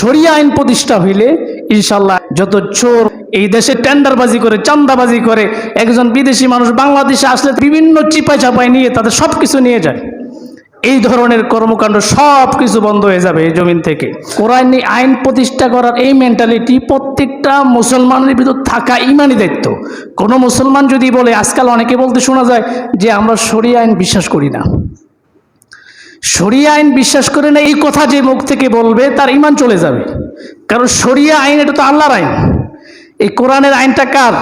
সরিয়া আইন প্রতিষ্ঠা হইলে ইনশাল্লাহ যত চোর এই দেশে টেন্ডারবাজি করে চান্দাবাজি করে, একজন বিদেশি মানুষ বাংলাদেশে আসলে বিভিন্ন চিপাই চাপাই নিয়ে তাদের সব কিছু নিয়ে যায়। এই ধরনের কর্মকাণ্ড সব কিছু বন্ধ হয়ে যাবে এই জমিন থেকে। কোরআনী আইন প্রতিষ্ঠা করার এই মেন্টালিটি প্রত্যেকটা মুসলমানের ভিতর থাকা ইমানই দায়িত্ব। কোনো মুসলমান যদি বলে, আজকাল অনেকে বলতে শোনা যায় যে, আমরা সরিয়া আইন বিশ্বাস করি না। শরিয়া আইন বিশ্বাস করে না, এই কথা যে মুখ থেকে বলবে, তার ইমান চলে যাবে। কারণ শরিয়া আইন, এটা তো আল্লাহর আইন। এই কোরআনের আইনটা কার?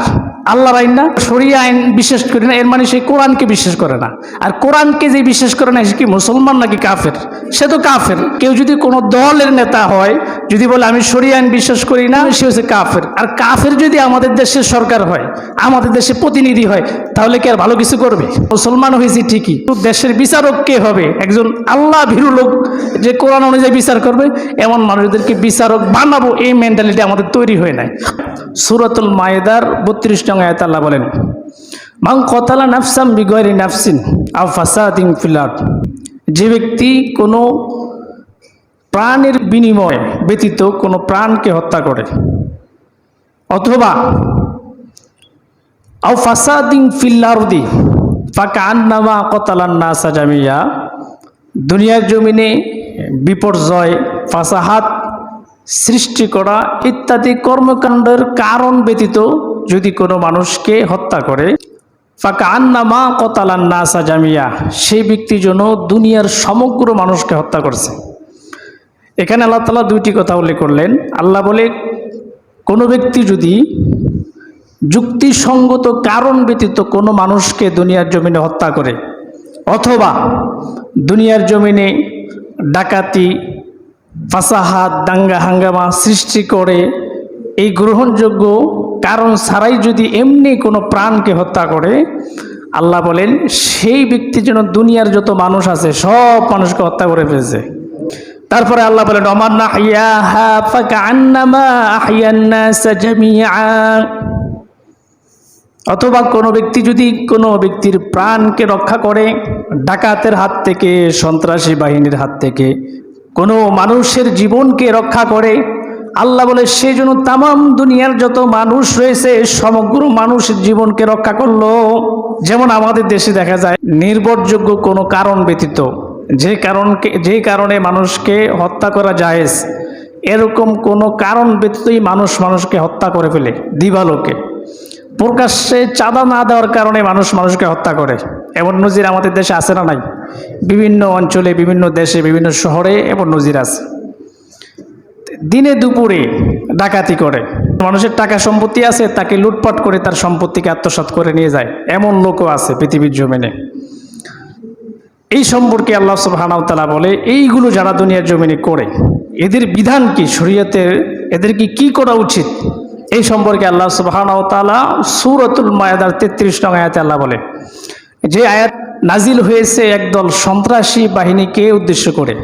আল্লাহর আইন না? শরিয়া আইন বিশ্বাস করে না, এর মানে সেই কোরআনকে বিশ্বাস করে না। আর কোরআনকে যে বিশ্বাস করে না, সে কি মুসলমান নাকি কাফের? সে তো কাফের। কেউ যদি কোনো দলের নেতা হয়, যদি বলে, আমি শরিয়া আইন বিশ্বাস করি না, সে হচ্ছে কাফের। আর কাফের যদি আমাদের দেশের সরকার হয়, আমাদের দেশে প্রতিনিধি হয় তাহলে কি আর ভালো কিছু করবে? মুসলমান হয়েছে ঠিকই তো দেশের বিচারক কে হবে? একজন আল্লাহ ভীরু লোক যে কোরআন অনুযায়ী বিচার করবে, এমন মানুষদেরকে বিচারক বানাবো, এই মেন্টালিটি আমাদের তৈরি হয়ে নাই। সুরতুল মায়েদার বত্রিশ নং আয়াত আল্লাহ বলেন মাং কতালা নাফসাম বিগয়রি নাফসিন আও ফাসাদিং ফিলার যে ব্যক্তি কোনো প্রাণের বিনিময়ে ব্যতীত কোনো প্রাণকে হত্যা করে, অথবা আও ফাসাদিং ফিল্লারদি ফাঁকা আন্নামা কতালান নাসা জামিয়া। দুনিয়ার জমিনে বিপর্যয়, ফাসাহাত সৃষ্টি করা ইত্যাদি কর্মকাণ্ডের কারণ ব্যতীত যদি কোনো মানুষকে হত্যা করে ফাঁকা আন্নামা কতালান নাসা জামিয়া, সেই ব্যক্তি যেন দুনিয়ার সমগ্র মানুষকে হত্যা করছে। এখানে আল্লাহ তালা দুইটি কথা উল্লেখ করলেন। আল্লাহ বলে, কোনো ব্যক্তি যদি যুক্তিসঙ্গত কারণ ব্যতীত কোনো মানুষকে দুনিয়ার জমিনে হত্যা করে। অথবা দুনিয়ার জমিনে ডাকাতি, ফাসাহাত, দাঙ্গা হাঙ্গামা সৃষ্টি করে এই গ্রহণযোগ্য কারণ ছাড়াই যদি এমনি কোনো প্রাণকে হত্যা করে, আল্লাহ বলেন, সেই ব্যক্তি যেন দুনিয়ার যত মানুষ আছে, সব মানুষকে হত্যা করে ফেলছে। তারপরে আল্লাহ বলেন অমান অথবা কোনো ব্যক্তি যদি কোনো ব্যক্তির প্রাণকে রক্ষা করে ডাকাতের হাত থেকে, সন্ত্রাসী বাহিনীর হাত থেকে, কোনো মানুষের জীবনকে রক্ষা করে, আল্লাহ বলে সে জন্য তামাম দুনিয়ার যত মানুষ রয়েছে, সমগ্র মানুষের জীবনকে রক্ষা করল। যেমন আমাদের দেশে দেখা যায়, নির্ভরযোগ্য কোনো কারণ ব্যতীত, যে কারণকে, যে কারণে মানুষকে হত্যা করা জায়েজ, এরকম কোনো কারণ ব্যতীতই মানুষ মানুষকে হত্যা করে ফেলে, দিবালোকে। প্রকাশ্যে চাঁদা না দেওয়ার কারণে মানুষ মানুষকে হত্যা করে। এমন নজির আমাদের দেশে আছে না নাই? বিভিন্ন অঞ্চলে, বিভিন্ন দেশে, বিভিন্ন শহরে এমন নজির আছে। দিনে দুপুরে ডাকাতি করে। মানুষের টাকা সম্পত্তি আছে, তাকে লুটপাট করে তার সম্পত্তিকে আত্মসাৎ করে নিয়ে যায়। এমন লোকও আছে পৃথিবীর জমিনে। এই সম্পর্কে আল্লাহ সুবাহানাউতালা বলে, এইগুলো যারা দুনিয়ার জমিনে করে, এদের বিধান কি? শরীয়তের এদেরকে কি করা উচিত? এই সম্পর্কে আল্লাহ সুবাহানাউতালা সুরতুল মায়াদার তেত্রিশ নং আয়াতে আল্লাহ বলে, যে আয়াত নাজিল হয়েছে একদল সন্ত্রাসী বাহিনীকে উদ্দেশ্য করে।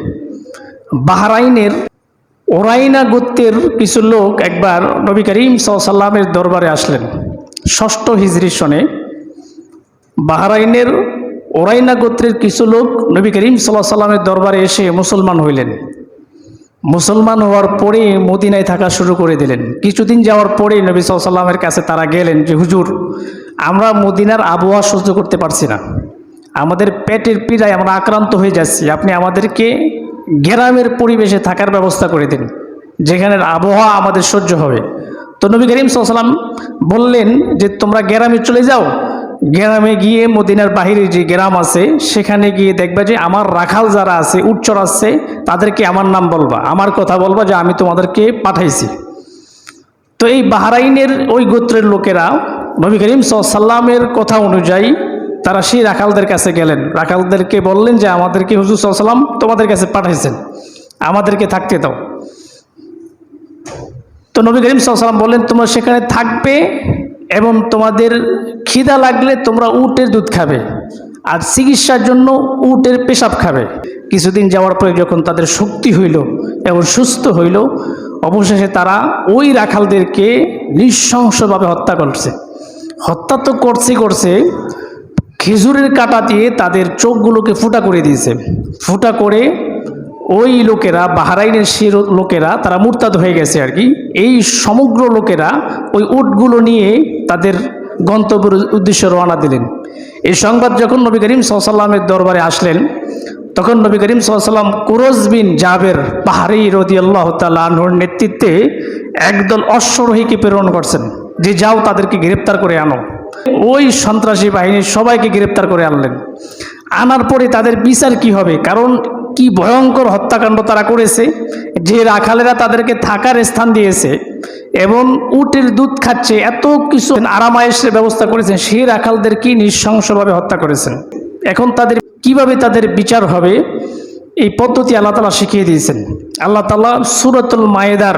বাহরাইনের ওরাইনা গোত্রের কিছু লোক একবার নবী করিম সাল্লামের দরবারে আসলেন। ষষ্ঠ হিজরি সনে বাহরাইনের ওরাইনা গোত্রের কিছু লোক নবী করিম সাল্লাহ সাল্লামের দরবারে এসে মুসলমান হইলেন। মুসলমান হওয়ার পরে মদিনায় থাকা শুরু করে দিলেন। কিছুদিন যাওয়ার পরে নবী সাল্লামের কাছে তারা গেলেন যে, হুজুর, আমরা মদিনার আবহাওয়া সহ্য করতে পারছি না। আমাদের পেটের পীড়ায় আমরা আক্রান্ত হয়ে যাচ্ছি। আপনি আমাদেরকে গ্রামের পরিবেশে থাকার ব্যবস্থা করে দিন। যেখানের আবহাওয়া আমাদের সহ্য হবে। তো নবী করিম সাল্লাম বললেন যে, তোমরা গ্রামে চলে যাও গ্রামে গিয়ে মদিনার বাহিরে যে গ্রাম আছে, সেখানে গিয়ে দেখবা যে আমার রাখাল যারা আছে উচ্চর আছে তাদেরকে আমার নাম বলবা। আমার কথা বলবা যে আমি তোমাদেরকে পাঠাইছি। তো এই বাহরাইনের ওই গোত্রের লোকেরা নবী করিম সাল্লামের কথা অনুযায়ী তারা সেই রাখালদের কাছে গেলেন। রাখালদেরকে বললেন যে, আমাদেরকে হুজুর সাল্লাম তোমাদের কাছে পাঠাইছেন। আমাদেরকে থাকতে দাও। তো নবী করিম সাল্লাম বললেন, তোমরা সেখানে থাকবে এবং তোমাদের খিদা লাগলে তোমরা উটের দুধ খাবে, আর চিকিৎসার জন্য উটের পেশাব খাবে। কিছুদিন যাওয়ার পরে যখন তাদের শক্তি হইল এবং সুস্থ হইল, অবশেষে তারা ওই রাখালদেরকে নৃশংসভাবে হত্যা করছে। হত্যা তো করছে করছে, খেজুরের কাটা দিয়ে তাদের চোখগুলোকে ফুটা করে দিয়েছে। ফুটা করে ওই লোকেরা, বাহারাইনের সে লোকেরা, তারা মুরতাদ হয়ে গেছে আর কি। এই সমগ্র লোকেরা ওই উটগুলো নিয়ে তাদের গন্তব্যের উদ্দেশ্যে রওনা দিলেন। এই সংবাদ যখন নবী করিম সাল্লামের দরবারে আসলেন, তখন নবী করিম সাল্লাম কুরজ বিন জাবের পাহাড়ি রদি আল্লাহ তালুর নেতৃত্বে একদল অশ্বরোহীকে প্রেরণ করছেন যে, যাও, তাদেরকে গ্রেপ্তার করে আনো। ওই সন্ত্রাসী বাহিনীর সবাইকে গ্রেপ্তার করে আনলেন। আনার পরে তাদের বিচার কি হবে? কারণ কি ভয়ঙ্কর হত্যাকাণ্ড তারা করেছে, যে রাখালেরা তাদেরকে থাকার স্থান দিয়েছে এবং উটের দুধ খাচ্ছে, এত কিছু আরামায়েশের ব্যবস্থা করেছেন, সেই রাখালদেরকে নৃশংসভাবে হত্যা করেছেন? এখন তাদের কীভাবে তাদের বিচার হবে? এই পদ্ধতি আল্লাহ তালা শিখিয়ে দিয়েছেন। আল্লাহ তালা সুরতুল মায়েদার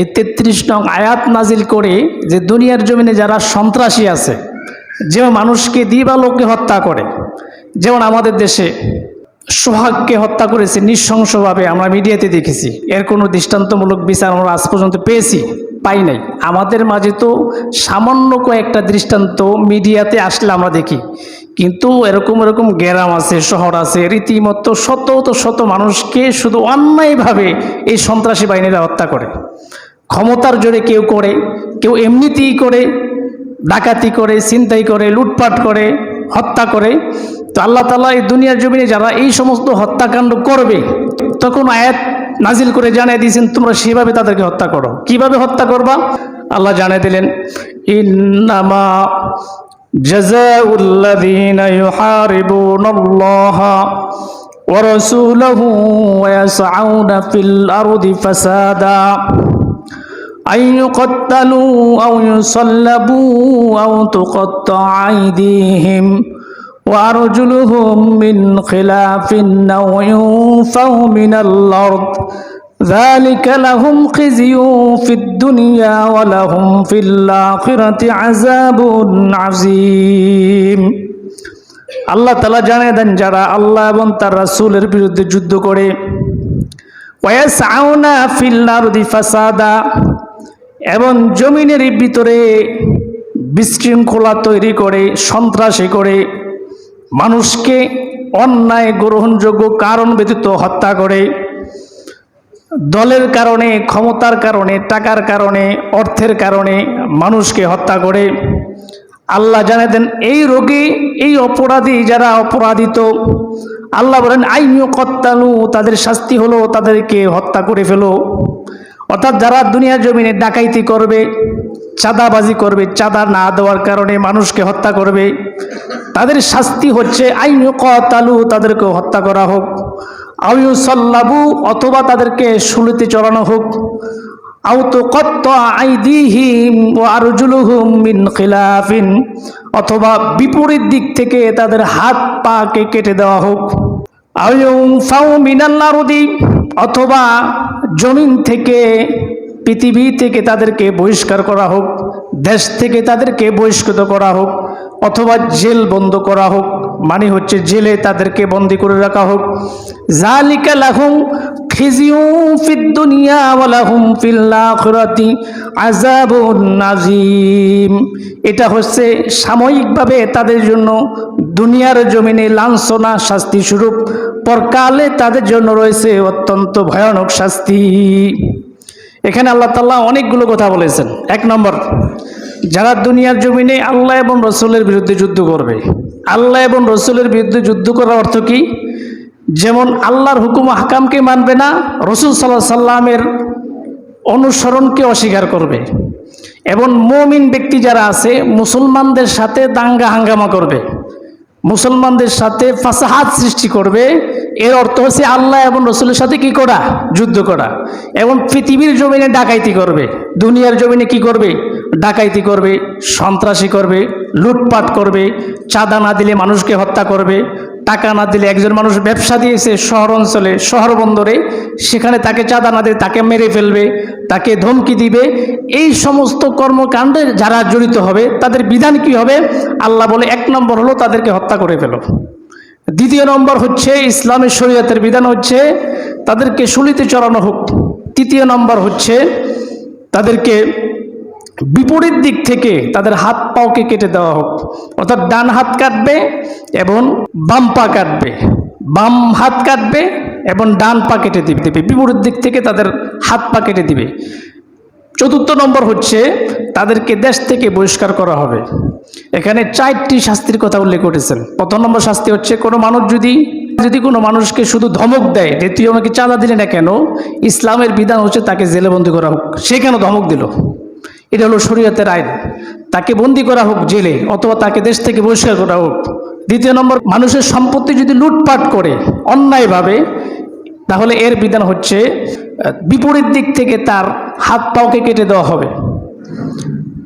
এই তেত্রিশ নং আয়াত নাজিল করে যে দুনিয়ার জমিনে যারা সন্ত্রাসী আছে যে মানুষকে দিবা দিবালোকে হত্যা করে, যেমন আমাদের দেশে সোহাগকে হত্যা করেছে নৃশংসভাবে, আমরা মিডিয়াতে দেখেছি। এর কোনো দৃষ্টান্তমূলক বিচার আমরা আজ পর্যন্ত পেয়েছি, পাই নাই। আমাদের মাঝে তো সামান্য কয়েকটা দৃষ্টান্ত মিডিয়াতে আসলে আমরা দেখি। কিন্তু এরকম এরকম গ্রাম আছে, শহর আছে, রীতিমতো শত তো শত মানুষকে শুধু অন্যায়ভাবে এই সন্ত্রাসী বাহিনীরা হত্যা করে। ক্ষমতার জোরে কেউ করে, কেউ এমনিতেই করে, ডাকাতি করে, ছিনতাই করে, লুটপাট করে, হত্যা করে। তো আল্লাহ তালা এই দুনিয়ার জমিনে যারা এই সমস্ত হত্যাকাণ্ড করবে তখন আয়াত নাজিল করে জানিয়ে দিয়েছেন তোমরা সেভাবে তাদেরকে হত্যা করো কিভাবে হত্যা করবা আল্লাহ জানিয়ে দিলেন ইন্নামা جزاء الذين يحاربون الله ورسوله ويسعون في الأرض فسادا أن يقتلوا أو يصلبوا أو تقطع أيديهم وأرجلهم من خلاف أو ينفوا من الأرض ذلك لهم خزي في الدنيا ولهم في الآخرة عذاب عظيم আল্লাহ তালা জানিয়ে দেন যারা আল্লাহ এবং তার রাসূলের বিরুদ্ধে যুদ্ধ করে ওয়াসাউনা ফিল্লারদি ফাসাদা এবং জমিনের ভিতরে বিশৃঙ্খলা তৈরি করে সন্ত্রাসী করে মানুষকে অন্যায় গ্রহণযোগ্য কারণ ব্যতীত হত্যা করে। দলের কারণে, ক্ষমতার কারণে, টাকার কারণে, অর্থের কারণে মানুষকে হত্যা করে। আল্লাহ জানে দেন, এই রোগী, এই অপরাধী যারা অপরাধিত, আল্লাহ বলেন আইনীয় কত্তালু তাদের শাস্তি হলো, তাদেরকে হত্যা করে ফেলো। অর্থাৎ যারা দুনিয়ার জমিনে ডাকাইতি করবে, চাঁদাবাজি করবে, চাঁদা না দেওয়ার কারণে মানুষকে হত্যা করবে। তাদের শাস্তি হচ্ছে আইনীয় কতালু তাদেরকে হত্যা করা হোক। আউয়ু সাল্লাবু অথবা তাদেরকে শুলিতে চড়ানো হোক। আউ খিলাফিন, অথবা বিপরীত দিক থেকে তাদের হাত পাকে কেটে দেওয়া হোক। মিনাল্লারুদি অথবা জমিন থেকে, পৃথিবী থেকে তাদেরকে বহিষ্কার করা হোক। দেশ থেকে তাদেরকে বহিষ্কৃত করা হোক। অথবা জেল বন্ধ করা হোক মানে হচ্ছে জেলে তাদেরকে বন্দি করে রাখা হোক। জালিকা লাহুম খিজিউ ফিদ দুনিয়া ওয়া লাহুম ফিল আখিরাতি আযাবুন এটা হচ্ছে সাময়িকভাবে তাদের জন্য দুনিয়ার জমিনে লাঞ্ছনা শাস্তি স্বরূপ, পরকালে তাদের জন্য রয়েছে অত্যন্ত ভয়ানক শাস্তি। এখানে আল্লাহ তাল্লাহ অনেকগুলো কথা বলেছেন। এক নম্বর যারা দুনিয়ার জমিনে আল্লাহ এবং রসুলের বিরুদ্ধে যুদ্ধ করবে। আল্লাহ এবং রসুলের বিরুদ্ধে যুদ্ধ করার অর্থ কি? যেমন আল্লাহর হুকুম হাকামকে মানবে না, রসুল সাল্লাহ সাল্লামের অনুসরণকে অস্বীকার করবে। এবং মমিন ব্যক্তি যারা আছে, মুসলমানদের সাথে দাঙ্গা হাঙ্গামা করবে। মুসলমানদের সাথে ফাসাহাত সৃষ্টি করবে এর অর্থ হচ্ছে আল্লাহ এবং রসুলের সাথে কি করা? যুদ্ধ করা। এবং পৃথিবীর জমিনে ডাকাইতি করবে। দুনিয়ার জমিনে কি করবে? ডাকাইতি করবে, সন্ত্রাসী করবে, লুটপাট করবে, চাঁদা না দিলে মানুষকে হত্যা করবে, টাকা না দিলে একজন মানুষ ব্যবসা দিয়েছে শহর অঞ্চলে, শহর বন্দরে, সেখানে তাকে চাঁদা না দিলে তাকে মেরে ফেলবে, তাকে ধমকি দিবে। এই সমস্ত কর্মকাণ্ডে যারা জড়িত হবে, তাদের বিধান কি হবে? আল্লাহ বলে, এক নম্বর হলো তাদেরকে হত্যা করে ফেলো। দ্বিতীয় নম্বর হচ্ছে ইসলামের শরীয়তের বিধান হচ্ছে তাদেরকে শুলিতে চড়ানো হোক। তৃতীয় নম্বর হচ্ছে তাদেরকে বিপরীত দিক থেকে তাদের হাত পাওকে কেটে দেওয়া হোক। অর্থাৎ ডান হাত কাটবে এবং বাম পা কাটবে। বাম হাত কাটবে এবং ডান পা কেটে দিবে দিবে। বিপরীত দিক থেকে তাদের হাত পা কেটে দিবে। চতুর্থ নম্বর হচ্ছে, তাদেরকে দেশ থেকে বহিষ্কার করা হবে। এখানে চারটি শাস্তির কথা উল্লেখ করেছেন। প্রথম নম্বর শাস্তি হচ্ছে, কোনো মানুষ যদি যদি কোনো মানুষকে শুধু ধমক দেয় যে তুই আমাকে চাঁদা দিলে না কেন? ইসলামের বিধান হচ্ছে তাকে জেলে বন্দি করা হোক। সে কেন ধমক দিল? এটা হলো শরীয়তের আইন। তাকে বন্দি করা হোক জেলে, অথবা তাকে দেশ থেকে বহিষ্কার করা হোক। দ্বিতীয় নম্বর, মানুষের সম্পত্তি যদি লুটপাট করে অন্যায়ভাবে, তাহলে এর বিধান হচ্ছে বিপরীত দিক থেকে তার হাত পাওকে কেটে দেওয়া হবে।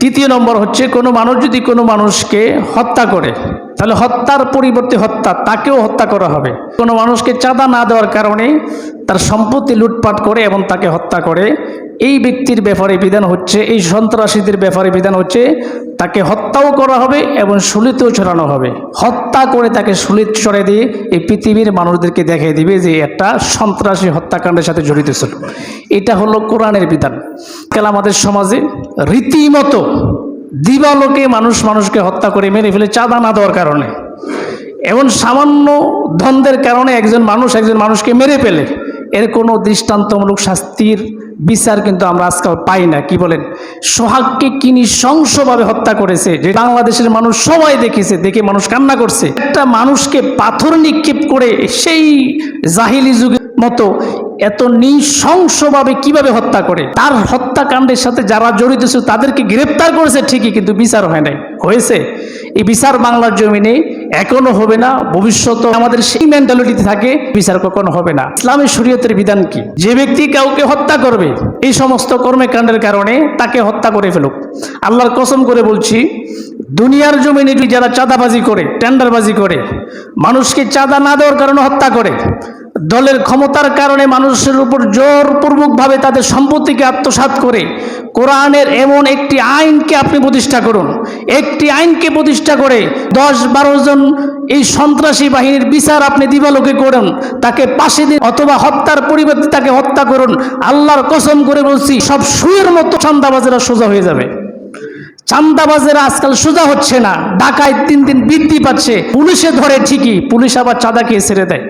তৃতীয় নম্বর হচ্ছে, কোনো মানুষ যদি কোনো মানুষকে হত্যা করে, তাহলে হত্যার পরিবর্তে হত্যা, তাকেও হত্যা করা হবে। কোনো মানুষকে চাঁদা না দেওয়ার কারণে তার সম্পত্তি লুটপাট করে এবং তাকে হত্যা করে এই ব্যক্তির ব্যাপারে বিধান হচ্ছে, এই সন্ত্রাসীদের ব্যাপারে বিধান হচ্ছে, তাকে হত্যাও করা হবে এবং সুলিতেও ছড়ানো হবে। হত্যা করে তাকে সুলিত ছড়ে দিয়ে এই পৃথিবীর মানুষদেরকে দেখিয়ে দিবে যে একটা সন্ত্রাসী হত্যাকাণ্ডের সাথে জড়িত ছিল। এটা হলো কোরআনের বিধান। কাল আমাদের সমাজে রীতিমতো দিবালোকে মানুষ মানুষকে হত্যা করে মেরে ফেলে চাঁদা না দেওয়ার কারণে, এমন সামান্য দ্বন্দ্বের কারণে একজন মানুষ একজন মানুষকে মেরে ফেলে, এর কোনো দৃষ্টান্তমূলক শাস্তির বিচার কিন্তু আমরা আজকাল পাই না। কি বলেন? সোহাগকে কি নৃশংসভাবে হত্যা করেছে? যে বাংলাদেশের মানুষ সবাই দেখেছে দেখে মানুষ কান্না করছে। একটা মানুষকে পাথর নিক্ষেপ করে সেই জাহিলি যুগের মতো এত নৃশংসভাবে কীভাবে হত্যা করে? তার হত্যাকাণ্ডের সাথে যারা জড়িত ছিল, তাদেরকে গ্রেপ্তার করেছে ঠিকই, কিন্তু বিচার হয় নাই। হয়েছে? এই বিচার বাংলার জমিনে এখনও হবে না, ভবিষ্যতে আমাদের সেই মেন্টালিটিতে থাকে, বিচার কখনো হবে না। ইসলামের শরীয়তের বিধান কি? যে ব্যক্তি কাউকে হত্যা করবে, এই সমস্ত কর্মকাণ্ডের কারণে তাকে হত্যা করে ফেলুক। আল্লাহর কসম করে বলছি, দুনিয়ার জমিনে যারা চাঁদাবাজি করে, টেন্ডারবাজি করে, মানুষকে চাঁদা না দেওয়ার কারণে হত্যা করে দলের ক্ষমতার কারণে মানুষের উপর জোরপূর্বকভাবে তাদের সম্পত্তিকে আত্মসাৎ করে কোরআনের এমন একটি আইনকে আপনি প্রতিষ্ঠা করুন। একটি আইনকে প্রতিষ্ঠা করে দশ বারো জন এই সন্ত্রাসী বাহিনীর বিচার আপনি দিবালোকে করুন, তাকে পাশে দিন অথবা হত্যার পরিবর্তে তাকে হত্যা করুন। আল্লাহর কসম করে বলছি, সব সুয়ের মতো চান্দাবাজেরা সোজা হয়ে যাবে। চান্দাবাজেরা আজকাল সোজা হচ্ছে না। ঢাকায় তিন দিন বৃদ্ধি পাচ্ছে। পুলিশে ধরে ঠিকই, পুলিশ আবার চাঁদা খেয়ে ছেড়ে দেয়।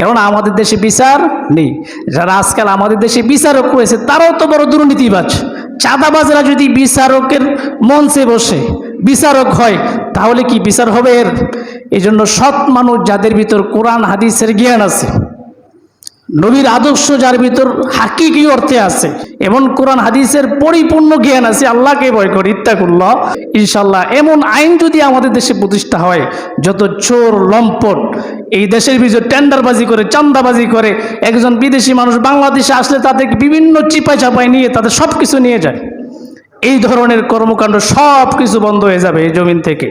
কেননা আমাদের দেশে বিচার নেই। যারা আজকাল আমাদের দেশে বিচারক হয়েছে তারাও তো বড় দুর্নীতিবাজ। চাঁদাবাজরা যদি বিচারকের মঞ্চে বসে বিচারক হয়, তাহলে কি বিচার হবে এর? এই জন্য সৎ মানুষ যাদের ভিতর কোরআন, হাদিসের জ্ঞান আছে নবীর আদর্শ যার ভিতর হাকিকি অর্থে আছে এমন কোরআন হাদিসের পরিপূর্ণ জ্ঞান আছে, আল্লাহকে ভয় করে, ইত্তাকুল্লাহ ইনশাল্লাহ এমন আইন যদি আমাদের দেশে প্রতিষ্ঠা হয়, যত চোর, লম্পট, এই দেশের ভিতর টেন্ডারবাজি করে চান্দাবাজি করে, একজন বিদেশি মানুষ বাংলাদেশে আসলে তাদেরকে বিভিন্ন চিপাই চাপাই নিয়ে তাদের সব কিছু নিয়ে যায়, এই ধরনের কর্মকাণ্ড সব কিছু বন্ধ হয়ে যাবে এই জমিন থেকে।